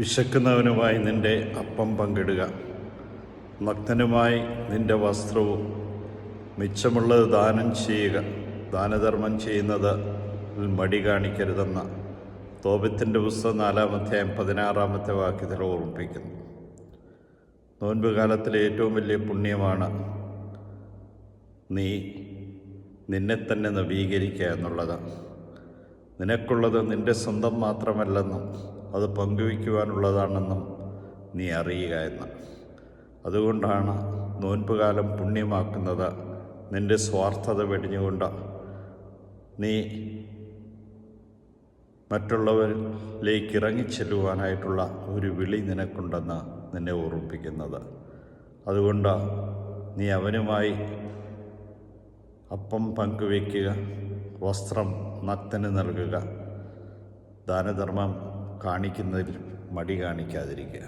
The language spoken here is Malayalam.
വിശക്കുന്നവനുമായി നിന്റെ അപ്പം പങ്കിടുക. നഗ്നനുമായി നിന്റെ വസ്ത്രവും മിച്ചമുള്ളത് ദാനം ചെയ്യുക. ദാനധർമ്മം ചെയ്യുന്നത് മടി കാണിക്കരുതെന്ന തോപത്തിന്റെ പുസ്തകം നാലാമത്തെ പതിനാറാമത്തെ വാക്യത്തിൽ ഓർമ്മിപ്പിക്കുന്നു. നോൻപ് കാലത്തിലെ ഏറ്റവും വലിയ പുണ്യമാണ് നീ നിന്നെ തന്നെ നവീകരിക്കുക എന്നുള്ളത്. നിനക്കുള്ളത് നിന്റെ സ്വന്തം മാത്രമല്ലെന്നും അത് പങ്കുവയ്ക്കുവാനുള്ളതാണെന്നും നീ അറിയുക എന്ന്. അതുകൊണ്ടാണ് നോൻപുകാലം പുണ്യമാക്കുന്നത് നിന്റെ സ്വാർത്ഥത വെടിഞ്ഞുകൊണ്ട് നീ മറ്റുള്ളവരിലേക്ക് ഇറങ്ങിച്ചെല്ലുവാനായിട്ടുള്ള ഒരു വിളി നിനക്കുണ്ടെന്ന് നിന്നെ ഓർമ്മിപ്പിക്കുന്നത്. അതുകൊണ്ട് നീ അവനുമായി അപ്പം പങ്കുവയ്ക്കുക വസ്ത്രം നഗ്നന് നൽകുക ദാനധർമ്മം കാണിക്കുന്നതിൽ മടി കാണിക്കാതിരിക്കുക.